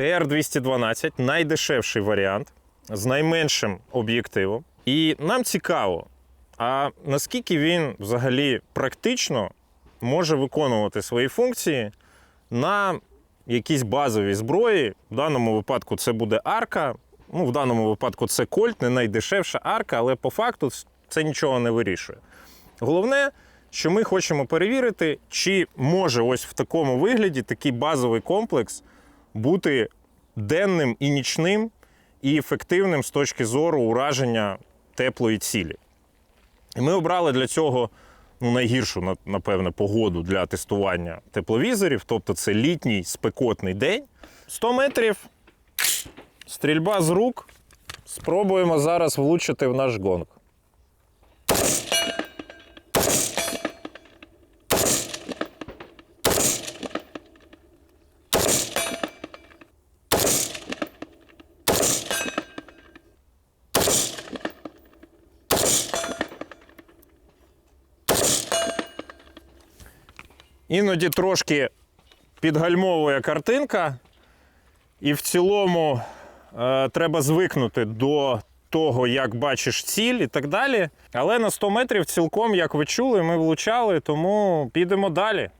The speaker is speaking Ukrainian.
TR212 найдешевший варіант з найменшим об'єктивом. І нам цікаво, а наскільки він взагалі практично може виконувати свої функції на якійсь базовій зброї. В даному випадку це буде арка. Ну, в даному випадку це кольт, не найдешевша арка, але по факту це нічого не вирішує. Головне, що ми хочемо перевірити, чи може ось в такому вигляді такий базовий комплекс бути денним і нічним, і ефективним з точки зору ураження теплої цілі. І ми обрали для цього ну, найгіршу, напевне, погоду для тестування тепловізорів, тобто це літній спекотний день. 100 метрів, стрільба з рук. Спробуємо зараз влучити в наш гонг. Іноді трошки підгальмовує картинка, і в цілому е, треба звикнути до того, як бачиш ціль і так далі. Але на 100 метрів цілком, як ви чули, ми влучали, тому підемо далі.